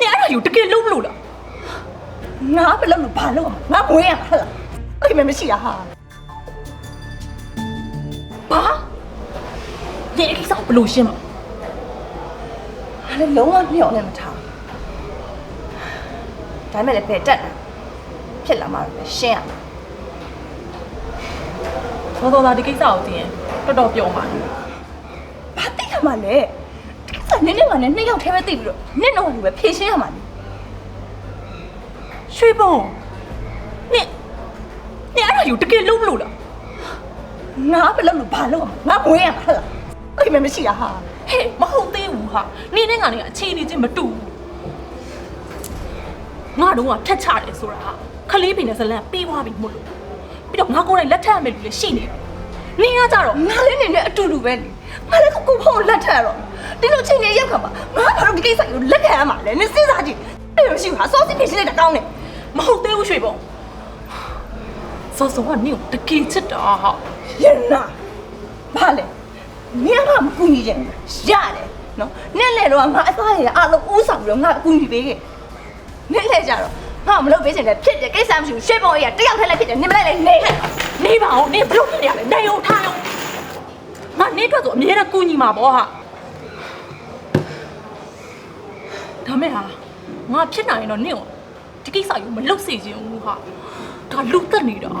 နေအဲ့ဒါယူတကယ်လုံးမလို့လားငါမလုပ်လို့ဘာလုပ်အောင်ငါမွေးရမှာဟဲ့လားအိမ်မမရှိတာဟာဘာနေအဲ့ကိစ္စကိုဘယ်လိုရှင်းမလဲငါလည်းလုံးဝမျှော်လည်းမထားဒါပေမဲ့လည်းပဲတက်တာဖြစ်လာမှလည်းရှင်းရမှာသောသောသားဒီကိစ္စကိုသိရင်တော်တော်ပြောမှာလေဘာသိရမှာလဲဒီ ကနင်းနေမှာနဲ့နှစ်ယောက်ထဲပဲသိပြီးတော့နင့်တော့လူပဲဖြည့်ရှင်းရမှာလေရွှေပုံနေနေအဲ့ဒါယူတကယ်လုံးမလို့လားငါမလုပ်လို့ဘာလုပ်အောင်ငါမွေးရမှာဟဲ့လားအိမ်မမရှိတာဟာဟဲ့မဟုတ်သေးဘူးဟာနေနဲ့ငါနဲ့အခြေအနေချင်းမတူဘူးငါတို့ကထက်ချတယ်ဆိုတာဟာခလေးပင်နဲ့ဇလန်ပြီးသွားပြီမို့လို့ပြီးတော့ငါကိုယ်တိုင်လက်ထပ်ရမယ်လူလည်းရှိနေတယ်နင်းကကြတော့ငါလည်းနေနဲ့အတူတူပဲနေ ငါလည်းကိုကိုဖုန်းလက်ထပ်ရတော့ဒီလိုချိန်နေရောက်ခါမှာငါဘာလို့ဒီကိစ္စကိုလက်ခံရမှာလဲနင်စဉ်းစားကြည့်အိမ်မရှိဘူးဟာစောစီဖြည့်ရှင်းလိုက်တာကောင်းတယ်မဟုတ်သေးဘူးရွှေပုံစောစောကနင်းကိုတကယ်ချစ်တာဟာရနာဘာလဲနင်ကမကူညီချင်ဘူးရတယ်နော်နင့်လေတော့ငါအသားရအလုံးဦးဆောင်ပြီးတော့ငါအကူညီပေးခဲ့နင့်လေကြတော့ငါမလုပ်ပေးချင်တဲ့ဖြစ်တယ်ကိစ္စမရှိဘူးရှေ့ပေါ်ကြီးကတယောက်ထဲလိုက်ဖြစ်တယ်နင်မလိုက်လေနေနေပါအောင်နေဘလို့ဖြစ်နေရလဲနေအောင်ထားအော င်ငါနေအတွက်ဆိုအမြဲတမ်းကူညီမှာပေါ့ဟာဒါမဲ့ဟာငါဖြစ်နိုင်ရင်တော့နင့်ကိုဒီကိစ္စကိုမလုပ်စေချင်ဘူးဟာဒါလူသက်နေတာ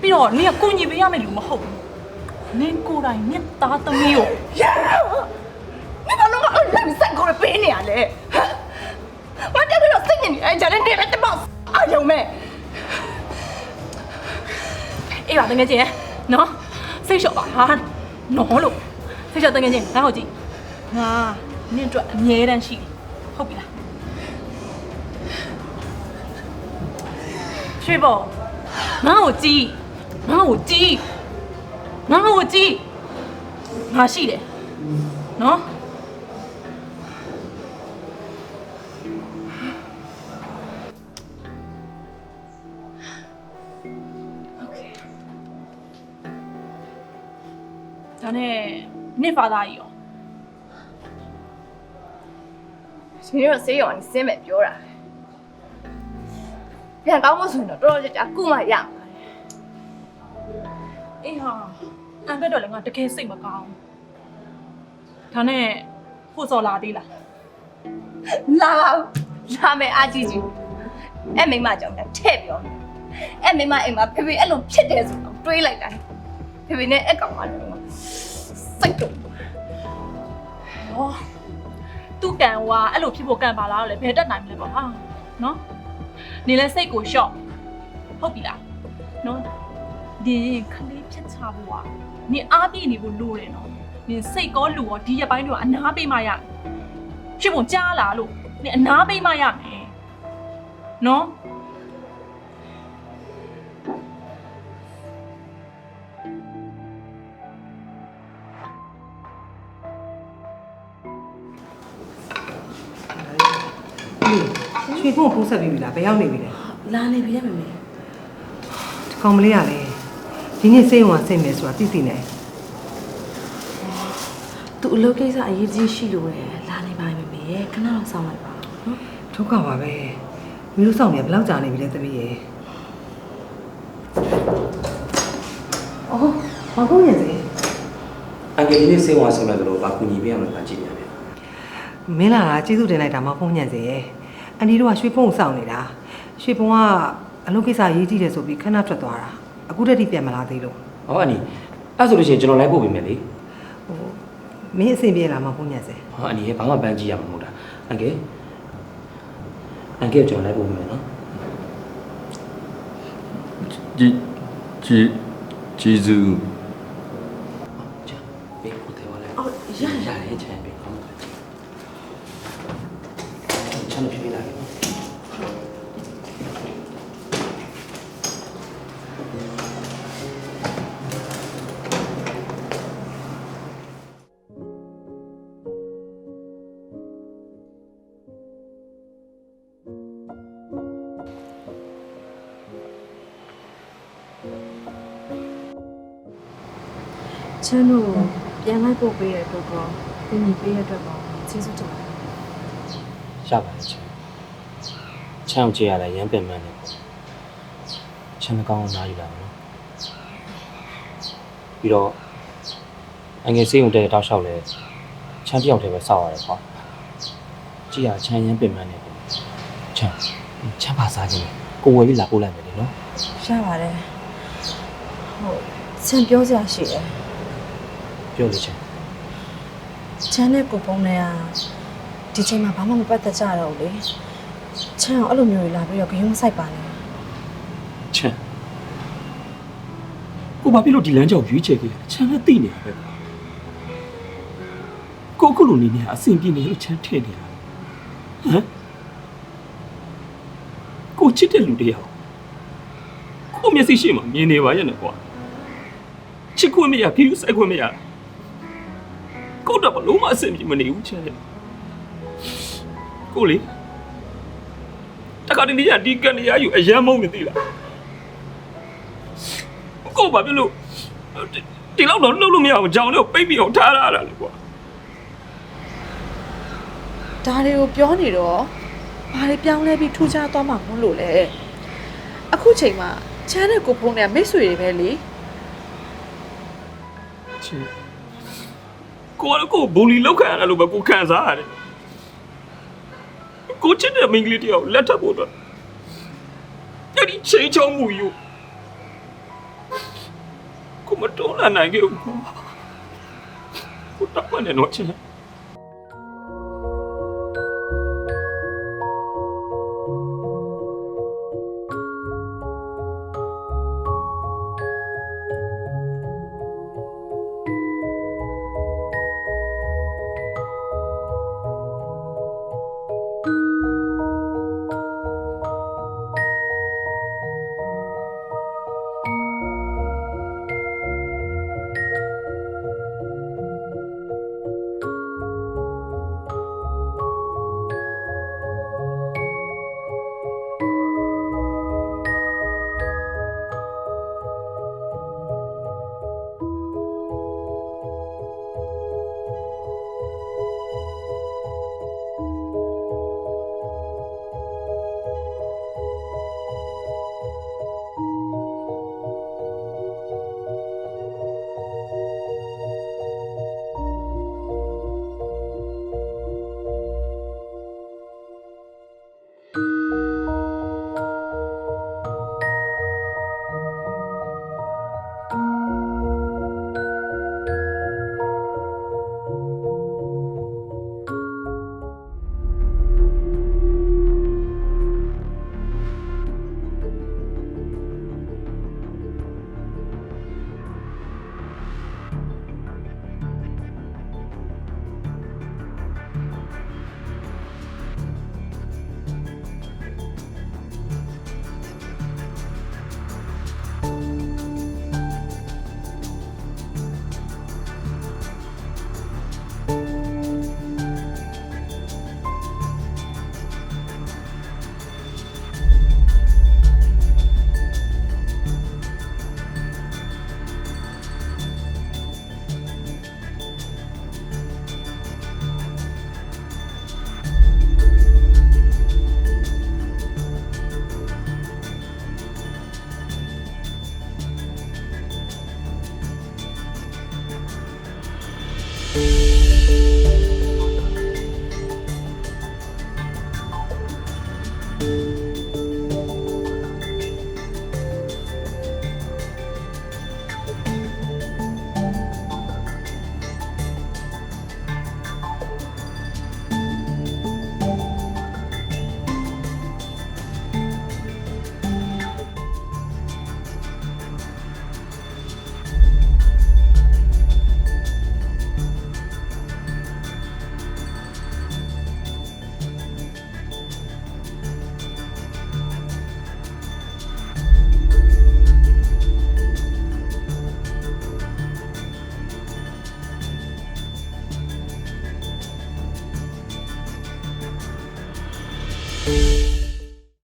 ပြီးတော့နင်ကကူညီပေးရမယ့်လူမဟုတ်ဘူးနင်ကိုယ်တိုင်နင့်သားသမီးကိုရနင်ဘာလို့ငါအဲ့လိုစက်ကိုပေးနေရလဲဟမ်ငါတက်ပြီးတော့စိတ်ညစ်နေအဲ့ကြတဲ့နေပဲတမောက်အာယုံမဲ့အေးပါတကယ်ချင်း နော်စိတ်လျှော့ပါဟာနော်လို့စိတ်လျှော့တကယ်ချင်းငါ့ကိုကြည့်ငါနင့်အတွက်အမြဲတမ်းရှိတယ်ဟုတ်ပြီလားရွှေဘောငါ့ကိုကြည့်ငါ့ကိုကြည့်ငါ့ကိုကြည့်ငါရှိတယ်နော် ဒါနဲ့နှစ်ဖာသားကြီးရောရှင်တို့ဆေးရုံကနေစင်းမဲ့ပြောတာပြန်ကောင်းဖို့ဆိုရင်တော့တော်တော်ကြာကြာကုမှရမှာအေးဟာအန်ဘက်တော့လည်းငါတကယ်စိတ်မကောင်းဒါနဲ့ဖို့စော်လာသေးလားလာပါဦးလာမယ်အာကြီးကြီးအဲ့မိမကြောင့်လည်းထည့်ပြောမယ်အဲ့မိမအိမ်မှာဖေဖေအဲ့လိုဖြစ်တယ်ဆိုတော့တွေးလိုက်တာ ဖေဖေနဲ့အဲ့ကောင်ကလည်းစိတ်တော့ဟောသူ့ကံဝါအဲ့လိုဖြစ်ဖို့ကံပါလားလဲဘယ်တက်နိုင်မလဲပေါ့ဟာနော်နေလဲစိတ်ကိုရှော့ဟုတ်ပြီလားနော်ဒီခလေးဖြစ်ချဖို့อ่ะနေအားပြည့်နေဖို့လိုတယ်နော်နေစိတ်ကောလူရောဒီရက်ပိုင်းတွေကအနာပေးမှရမယ်ဖြစ်ဖို့ကြားလာလို့နေအနာပေးမှရမယ်နော် ရွှေဖုန်းဖုန်းဆက်ပြီးပြီလားဘယ်ရောက်နေပြီလဲလာနေပြီလေမမေဒီကောင်မလေးကလည်းဒီနေ့စိတ်ဝင်စိတ်မယ်ဆိုတာသိသိနေသူအလုပ်ကိစ္စအရေးကြီးရှိလို့ရလာနေပါမမေရဲ့ခဏတော့စောင့်လိုက်ပါနော်ဒုက္ခပါပဲမင်းတို့ဆောင်နေဘယ်လောက်ကြာနေပြီလဲသမီးရဲ့အော်ဘာကုန်ရစေအန်ကယ်ဒီနေ့စေဝါဆင်မဲ့လို့ဘာကူညီပေးရမလဲကြည့်ရမယ်မင်းလာတာကျေးဇူးတင်လိုက်တာမဖုန်းညံ့စေရဲ့ အန်ဒီတို့ကရွှေဖုံးကိုစောင့်နေတာရွှေဖုံးကအလုပ်ကိစ္စရေးကြည့်တယ်ဆိုပြီးခဏထွက်သွားတာအခုတည်းထိပြန်မလာသေးလို့ဟောအန်ဒီအဲ့ဆိုလို့ရှိရင်ကျွန်တော်လိုက်ပို့ပေးမယ်လေဟိုမင်းအဆင်ပြေလာမှာပုံညက်စဲဟောအန်ဒီရဲ့ဘာမှပန်းကြည့်ရမှာမဟုတ်တာအန်ကယ်အန်ကယ်ကိုကျွန်တော်လိုက်ပို့ပေးမယ်နော်ကြီးကြီးကျေးဇူးじゃあ、ベーコン。 ချမ်းတို့ပြန်လိုက်ပို့ပေးတဲ့အတွက်ကောပြင်ပြီးပေးတဲ့အတွက်ကောကျေးဇူးတင်ပါတယ်ရပါတယ်ချမ်းချမ်းကိုကြည့်ရလဲရမ်းပင်ပန်းနေပေါ့ချမ်းမကောင်းအောင်နားယူလာမယ်နော်ပြီးတော့အငယ်စေးုံတဲ့တောက်လျှောက်လဲချမ်းတစ်ယောက်တည်းပဲစောက်ရတယ်ကွာကြည့်ရချမ်းရမ်းပင်ပန်းနေပေါ့ချမ်းချမ်းပါစားခြင်းကိုဝယ်ပြီးလာပို့လိုက်မယ်လေနော်ရပါတယ်ဟုတ်ချန်ပြောစရာရှိတယ် ပြောလေချမ်းချန်နဲ့ကိုပုံနဲ့ကဒီချိန်မှာဘာမှမပတ်သက်ကြတော့ဘူးလေချန်အောင်အဲ့လိုမျိုးကြီးလာပြီးတော့ဂရုမစိုက်ပါနဲ့ချမ်းကိုဘာဖြစ်လို့ဒီလမ်းကြောင်ရွေးချယ်ခဲ့လဲချမ်းလည်းသိနေတာပဲကိုခုလိုနေနေအဆင်ပြေနေလို့ချမ်းထည့်နေတာဟမ်ကိုချစ်တဲ့လူတယောက်ကိုမျက်စိရှိမှမြင်နေပါရဲ့နဲ့ကွာချစ်ခွင့်မရခီးစိုက်ခွင့်မရ ကိုတော့ဘလို့မအဆင်ပြေမနေဘူးချမ်းရဲ့ကိုလေတခါတည်းနေရဒီကနေရယူအယမ်းမုန်းနေသိလားကိုဘာဖြစ်လို့ဒီဒီလောက်တော့လှုပ်လို့မရအောင်ကြောင်လေးကိုပိတ်ပြီးအောင်ထားရတာလေကွာဒါတွေကိုပြောနေတော့ဘာတွေပြောင်းလဲပြီးထူးခြားသွားမှာမဟုတ်လို့လေအခုချိန်မှာချန်နဲ့ကိုပုံနဲ့မိတ်ဆွေတွေပဲလေချစ် ကိုကကိုဘူလီလောက်ခံရတယ်လို့ပဲကိုခံစားရတယ်ကိုချစ်တဲ့မိန်းကလေးတယောက်လက်ထပ်ဖို့အတွက်အဲ့ဒီချိန်ချောင်းမှုယူကိုမတော်လာနိုင်ခဲ့ဘူးကိုတော့မနဲ့တော့ချစ်